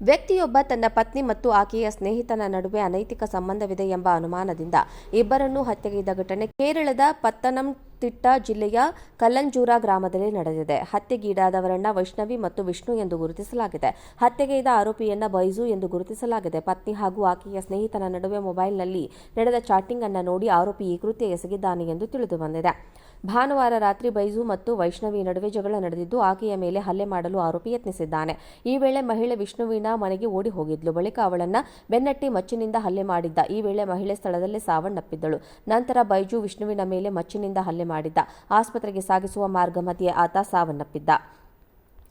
ವ್ಯಕ್ತಿಯೊಬ್ಬ ತನ್ನ ಪತ್ನಿ ಮತ್ತು ಆಕೆಯ ಸ್ನೇಹಿತನ ನಡುವೆ ಅನೈತಿಕ ಸಂಬಂಧವಿದೆ ಎಂಬ ಅನುಮಾನದಿಂದ ಇಬ್ಬರನ್ನೂ ಹತ್ಯೆಗೈದ ಘಟನೆ ಕೇರಳದ ಪತ್ತನಂ ತಿಟ್ಟ ಜಿಲ್ಲೆಯ ಕಲ್ಲಂಜೂರ ಗ್ರಾಮದಲ್ಲಿ ನಡೆದಿದೆ. ಹತ್ಯೆಗೀಡಾದವರನ್ನ ವೈಷ್ಣವಿ ಮತ್ತು ವಿಷ್ಣು ಎಂದು ಗುರುತಿಸಲಾಗಿದೆ. ಹತ್ಯೆಗೈದ ಆರೋಪಿಯನ್ನ ಬೈಜು ಎಂದು ಗುರುತಿಸಲಾಗಿದೆ. ಪತ್ನಿ ಹಾಗೂ ಆಕೆಯ ಸ್ನೇಹಿತನ ನಡುವೆ ಮೊಬೈಲ್ನಲ್ಲಿ ನಡೆದ ಚಾಟಿಂಗ್ ಅನ್ನು ನೋಡಿ ಆರೋಪಿ ಈ ಕೃತ್ಯ ಎಸಗಿದ್ದಾನೆ ಎಂದು ತಿಳಿದುಬಂದಿದೆ ಭಾನುವಾರ ರಾತ್ರಿ ಬೈಜು ಮತ್ತು ವೈಷ್ಣವಿ ನಡುವೆ ಜಗಳ ನಡೆದಿದ್ದು, ಆಕೆಯ ಮೇಲೆ ಹಲ್ಲೆ ಮಾಡಲು ಆರೋಪಿ ಯತ್ನಿಸಿದ್ದಾನೆ. ಈ ವೇಳೆ ಮಹಿಳೆ ವಿಷ್ಣುವಿನ ಮನೆಗೆ ಓಡಿ ಹೋಗಿದ್ಲು. ಬಳಿಕ ಅವಳನ್ನ ಬೆನ್ನಟ್ಟಿ ಮಚ್ಚಿನಿಂದ ಹಲ್ಲೆ ಮಾಡಿದ್ದ. ಈ ವೇಳೆ ಮಹಿಳೆ ಸ್ಥಳದಲ್ಲೇ ಸಾವನ್ನಪ್ಪಿದ್ದಳು. ನಂತರ ಬೈಜು ವಿಷ್ಣುವಿನ ಮೇಲೆ ಮಚ್ಚಿನಿಂದ ಹಲ್ಲೆ ಮಾಡಿದ್ದ. ಆಸ್ಪತ್ರೆಗೆ ಸಾಗಿಸುವ ಮಾರ್ಗ ಮಧ್ಯೆ ಆತ ಸಾವನ್ನಪ್ಪಿದ್ದ.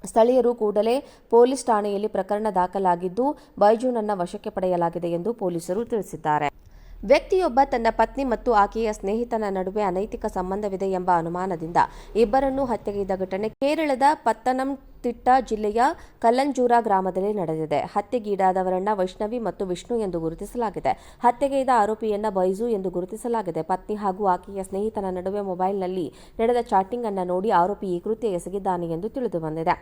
ಸ್ಥಳೀಯರು ಕೂಡಲೇ ಪೊಲೀಸ್ ಠಾಣೆಯಲ್ಲಿ ಪ್ರಕರಣ ದಾಖಲಾಗಿದ್ದು ಬೈಜುನನ್ನ ವಶಕ್ಕೆ ಪಡೆಯಲಾಗಿದೆ ಎಂದು ಪೊಲೀಸರು ತಿಳಿಸಿದ್ದಾರೆ. ವ್ಯಕ್ತಿಯೊಬ್ಬ ತನ್ನ ಪತ್ನಿ ಮತ್ತು ಆಕೆಯ ಸ್ನೇಹಿತನ ನಡುವೆ ಅನೈತಿಕ ಸಂಬಂಧವಿದೆ ಎಂಬ ಅನುಮಾನದಿಂದ ಇಬ್ಬರನ್ನೂ ಹತ್ಯೆಗೈದ ಘಟನೆ ಕೇರಳದ ಪತ್ತನಂತಿಟ್ಟ ಜಿಲ್ಲೆಯ ಕಲ್ಲಂಜೂರ ಗ್ರಾಮದಲ್ಲಿ ನಡೆದಿದೆ. ಹತ್ಯೆಗೀಡಾದವರನ್ನ ವೈಷ್ಣವಿ ಮತ್ತು ವಿಷ್ಣು ಎಂದು ಗುರುತಿಸಲಾಗಿದೆ. ಹತ್ಯೆಗೈದ ಆರೋಪಿಯನ್ನ ಬೈಜು ಎಂದು ಗುರುತಿಸಲಾಗಿದೆ. ಪತ್ನಿ ಹಾಗೂ ಆಕೆಯ ಸ್ನೇಹಿತನ ನಡುವೆ ಮೊಬೈಲ್ನಲ್ಲಿ ನಡೆದ ಚಾಟಿಂಗ್ ಅನ್ನ ನೋಡಿ ಆರೋಪಿ ಈ ಕೃತ್ಯ ಎಸಗಿದ್ದಾನೆ ಎಂದು ತಿಳಿದುಬಂದಿದೆ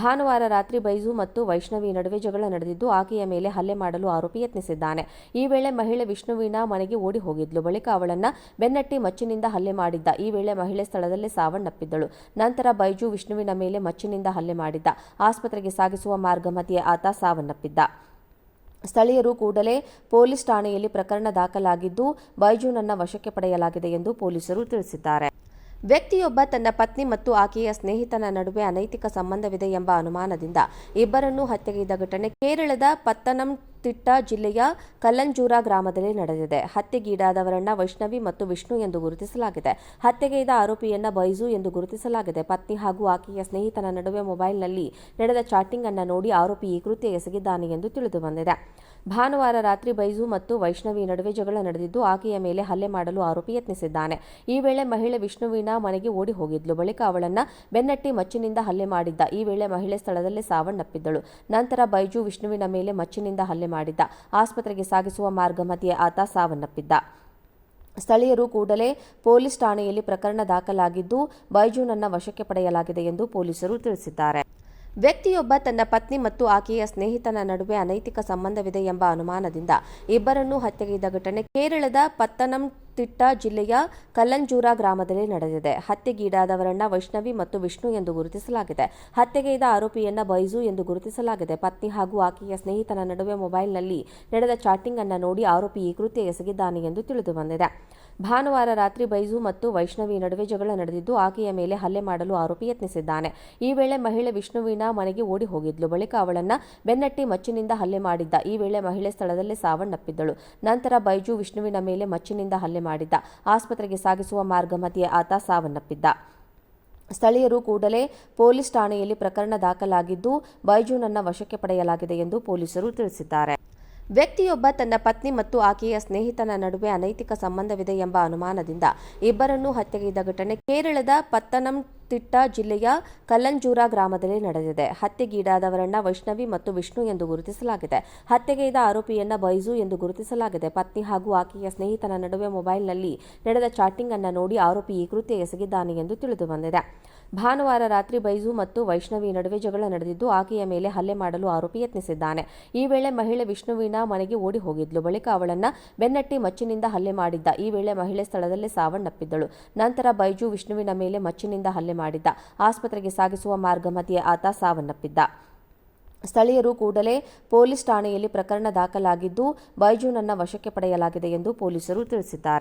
ಭಾನುವಾರ ರಾತ್ರಿ ಬೈಜು ಮತ್ತು ವೈಷ್ಣವಿ ನಡುವೆ ಜಗಳ ನಡೆದಿದ್ದು, ಆಕೆಯ ಮೇಲೆ ಹಲ್ಲೆ ಮಾಡಲು ಆರೋಪಿ ಯತ್ನಿಸಿದ್ದಾನೆ. ಈ ವೇಳೆ ಮಹಿಳೆ ವಿಷ್ಣುವಿನ ಮನೆಗೆ ಓಡಿ ಹೋಗಿದ್ಲು. ಬಳಿಕ ಅವಳನ್ನ ಬೆನ್ನಟ್ಟಿ ಮಚ್ಚಿನಿಂದ ಹಲ್ಲೆ ಮಾಡಿದ್ದ. ಈ ವೇಳೆ ಮಹಿಳೆ ಸ್ಥಳದಲ್ಲೇ ಸಾವನ್ನಪ್ಪಿದ್ದಳು. ನಂತರ ಬೈಜು ವಿಷ್ಣುವಿನ ಮೇಲೆ ಮಚ್ಚಿನಿಂದ ಹಲ್ಲೆ ಮಾಡಿದ್ದ. ಆಸ್ಪತ್ರೆಗೆ ಸಾಗಿಸುವ ಮಾರ್ಗ ಮಧ್ಯೆ ಆತ ಸಾವನ್ನಪ್ಪಿದ್ದ. ಸ್ಥಳೀಯರು ಕೂಡಲೇ ಪೊಲೀಸ್ ಠಾಣೆಯಲ್ಲಿ ಪ್ರಕರಣ ದಾಖಲಾಗಿದ್ದು, ಬೈಜೂನನ್ನ ವಶಕ್ಕೆ ಪಡೆಯಲಾಗಿದೆ ಎಂದು ಪೊಲೀಸರು ತಿಳಿಸಿದ್ದಾರೆ. ವ್ಯಕ್ತಿಯೊಬ್ಬ ತನ್ನ ಪತ್ನಿ ಮತ್ತು ಆಕೆಯ ಸ್ನೇಹಿತನ ನಡುವೆ ಅನೈತಿಕ ಸಂಬಂಧವಿದೆ ಎಂಬ ಅನುಮಾನದಿಂದ ಇಬ್ಬರನ್ನೂ ಹತ್ಯೆಗೈದ ಘಟನೆ ಕೇರಳದ ಪತ್ತನಂತಿಟ್ಟ ಜಿಲ್ಲೆಯ ಕಲ್ಲಂಜೂರ ಗ್ರಾಮದಲ್ಲಿ ನಡೆದಿದೆ. ಹತ್ಯೆಗೀಡಾದವರನ್ನ ವೈಷ್ಣವಿ ಮತ್ತು ವಿಷ್ಣು ಎಂದು ಗುರುತಿಸಲಾಗಿದೆ. ಹತ್ಯೆಗೈದ ಆರೋಪಿಯನ್ನ ಬೈಜು ಎಂದು ಗುರುತಿಸಲಾಗಿದೆ. ಪತ್ನಿ ಹಾಗೂ ಆಕೆಯ ಸ್ನೇಹಿತನ ನಡುವೆ ಮೊಬೈಲ್ನಲ್ಲಿ ನಡೆದ ಚಾಟಿಂಗ್ ಅನ್ನ ನೋಡಿ ಆರೋಪಿ ಈ ಕೃತ್ಯ ಎಸಗಿದ್ದಾನೆ ಎಂದು ತಿಳಿದುಬಂದಿದೆ. ಭಾನುವಾರ ರಾತ್ರಿ ಬೈಜು ಮತ್ತು ವೈಷ್ಣವಿ ನಡುವೆ ಜಗಳ ನಡೆದಿದ್ದು, ಆಕೆಯ ಮೇಲೆ ಹಲ್ಲೆ ಮಾಡಲು ಆರೋಪಿ ಯತ್ನಿಸಿದ್ದಾನೆ. ಈ ವೇಳೆ ಮಹಿಳೆ ವಿಷ್ಣುವಿನ ಮನೆಗೆ ಓಡಿ ಹೋಗಿದ್ಲು. ಬಳಿಕ ಅವಳನ್ನ ಬೆನ್ನಟ್ಟಿ ಮಚ್ಚಿನಿಂದ ಹಲ್ಲೆ ಮಾಡಿದ್ದ. ಈ ವೇಳೆ ಮಹಿಳೆ ಸ್ಥಳದಲ್ಲೇ ಸಾವನ್ನಪ್ಪಿದ್ದಳು. ನಂತರ ಬೈಜು ವಿಷ್ಣುವಿನ ಮೇಲೆ ಮಚ್ಚಿನಿಂದ ಹಲ್ಲೆ ಮಾಡಿದ್ದ. ಆಸ್ಪತ್ರೆಗೆ ಸಾಗಿಸುವ ಮಾರ್ಗ ಮಧ್ಯೆ ಆತ ಸಾವನ್ನಪ್ಪಿದ್ದ. ಸ್ಥಳೀಯರು ಕೂಡಲೇ ಪೊಲೀಸ್ ಠಾಣೆಯಲ್ಲಿ ಪ್ರಕರಣ ದಾಖಲಾಗಿದ್ದು, ಬೈಜೂನನ್ನ ವಶಕ್ಕೆ ಪಡೆಯಲಾಗಿದೆ ಎಂದು ಪೊಲೀಸರು ತಿಳಿಸಿದ್ದಾರೆ. ವ್ಯಕ್ತಿಯೊಬ್ಬ ತನ್ನ ಪತ್ನಿ ಮತ್ತು ಆಕೆಯ ಸ್ನೇಹಿತನ ನಡುವೆ ಅನೈತಿಕ ಸಂಬಂಧವಿದೆ ಎಂಬ ಅನುಮಾನದಿಂದ ಇಬ್ಬರನ್ನೂ ಹತ್ಯೆಗೈದ ಘಟನೆ ಕೇರಳದ ಪತ್ತನಂ ತಿಟ್ಟ ಜಿಲ್ಲೆಯ ಕಲ್ಲಂಜೂರ ಗ್ರಾಮದಲ್ಲಿ ನಡೆದಿದೆ. ಹತ್ಯೆಗೀಡಾದವರನ್ನ ವೈಷ್ಣವಿ ಮತ್ತು ವಿಷ್ಣು ಎಂದು ಗುರುತಿಸಲಾಗಿದೆ. ಹತ್ಯೆಗೈದ ಆರೋಪಿಯನ್ನ ಬೈಜು ಎಂದು ಗುರುತಿಸಲಾಗಿದೆ. ಪತ್ನಿ ಹಾಗೂ ಆಕೆಯ ಸ್ನೇಹಿತನ ನಡುವೆ ಮೊಬೈಲ್ನಲ್ಲಿ ನಡೆದ ಚಾಟಿಂಗ್ ಅನ್ನು ನೋಡಿ ಆರೋಪಿ ಈ ಕೃತ್ಯ ಎಸಗಿದ್ದಾನೆ ಎಂದು ತಿಳಿದುಬಂದಿದೆ ಭಾನುವಾರ ರಾತ್ರಿ ಬೈಜು ಮತ್ತು ವೈಷ್ಣವಿ ನಡುವೆ ಜಗಳ ನಡೆದಿದ್ದು, ಆಕೆಯ ಮೇಲೆ ಹಲ್ಲೆ ಮಾಡಲು ಆರೋಪಿ ಯತ್ನಿಸಿದ್ದಾನೆ. ಈ ವೇಳೆ ಮಹಿಳೆ ವಿಷ್ಣುವಿನ ಮನೆಗೆ ಓಡಿ ಹೋಗಿದ್ಲು. ಬಳಿಕ ಅವಳನ್ನ ಬೆನ್ನಟ್ಟಿ ಮಚ್ಚಿನಿಂದ ಹಲ್ಲೆ ಮಾಡಿದ್ದ. ಈ ವೇಳೆ ಮಹಿಳೆ ಸ್ಥಳದಲ್ಲೇ ಸಾವನ್ನಪ್ಪಿದ್ದಳು. ನಂತರ ಬೈಜು ವಿಷ್ಣುವಿನ ಮೇಲೆ ಮಚ್ಚಿನಿಂದ ಹಲ್ಲೆ ಮಾಡಿದ್ದ. ಆಸ್ಪತ್ರೆಗೆ ಸಾಗಿಸುವ ಮಾರ್ಗ ಮಧ್ಯೆ ಆತ ಸಾವನ್ನಪ್ಪಿದ್ದ. ಸ್ಥಳೀಯರು ಕೂಡಲೇ ಪೊಲೀಸ್ ಠಾಣೆಯಲ್ಲಿ ಪ್ರಕರಣ ದಾಖಲಾಗಿದ್ದು ಬೈಜುನನ್ನ ವಶಕ್ಕೆ ಪಡೆಯಲಾಗಿದೆ ಎಂದು ಪೊಲೀಸರು ತಿಳಿಸಿದ್ದಾರೆ. ವ್ಯಕ್ತಿಯೊಬ್ಬ ತನ್ನ ಪತ್ನಿ ಮತ್ತು ಆಕೆಯ ಸ್ನೇಹಿತನ ನಡುವೆ ಅನೈತಿಕ ಸಂಬಂಧವಿದೆ ಎಂಬ ಅನುಮಾನದಿಂದ ಇಬ್ಬರನ್ನೂ ಹತ್ಯೆಗೈದ ಘಟನೆ ಕೇರಳದ ಪತ್ತನಂತಿಟ್ಟ ಜಿಲ್ಲೆಯ ಕಲ್ಲಂಜೂರ ಗ್ರಾಮದಲ್ಲಿ ನಡೆದಿದೆ. ಹತ್ಯೆಗೀಡಾದವರನ್ನ ವೈಷ್ಣವಿ ಮತ್ತು ವಿಷ್ಣು ಎಂದು ಗುರುತಿಸಲಾಗಿದೆ. ಹತ್ಯೆಗೈದ ಆರೋಪಿಯನ್ನ ಬೈಜು ಎಂದು ಗುರುತಿಸಲಾಗಿದೆ. ಪತ್ನಿ ಹಾಗೂ ಆಕೆಯ ಸ್ನೇಹಿತನ ನಡುವೆ ಮೊಬೈಲ್ನಲ್ಲಿ ನಡೆದ ಚಾಟಿಂಗ್ ಅನ್ನ ನೋಡಿ ಆರೋಪಿ ಈ ಕೃತ್ಯ ಎಸಗಿದ್ದಾನೆ ಎಂದು ತಿಳಿದುಬಂದಿದೆ ಭಾನುವಾರ ರಾತ್ರಿ ಬೈಜು ಮತ್ತು ವೈಷ್ಣವಿ ನಡುವೆ ಜಗಳ ನಡೆದಿದ್ದು, ಆಕೆಯ ಮೇಲೆ ಹಲ್ಲೆ ಮಾಡಲು ಆರೋಪಿ ಯತ್ನಿಸಿದ್ದಾನೆ. ಈ ವೇಳೆ ಮಹಿಳೆ ವಿಷ್ಣುವಿನ ಮನೆಗೆ ಓಡಿ ಹೋಗಿದ್ಲು. ಬಳಿಕ ಅವಳನ್ನ ಬೆನ್ನಟ್ಟಿ ಮಚ್ಚಿನಿಂದ ಹಲ್ಲೆ ಮಾಡಿದ್ದ. ಈ ವೇಳೆ ಮಹಿಳೆ ಸ್ಥಳದಲ್ಲೇ ಸಾವನ್ನಪ್ಪಿದ್ದಳು. ನಂತರ ಬೈಜು ವಿಷ್ಣುವಿನ ಮೇಲೆ ಮಚ್ಚಿನಿಂದ ಹಲ್ಲೆ ಮಾಡಿದ್ದ. ಆಸ್ಪತ್ರೆಗೆ ಸಾಗಿಸುವ ಮಾರ್ಗ ಮಧ್ಯೆ ಆತ ಸಾವನ್ನಪ್ಪಿದ್ದ. ಸ್ಥಳೀಯರು ಕೂಡಲೇ ಪೊಲೀಸ್ ಠಾಣೆಯಲ್ಲಿ ಪ್ರಕರಣ ದಾಖಲಾಗಿದ್ದು, ಬೈಜೂನನ್ನ ವಶಕ್ಕೆ ಪಡೆಯಲಾಗಿದೆ ಎಂದು ಪೊಲೀಸರು ತಿಳಿಸಿದ್ದಾರೆ.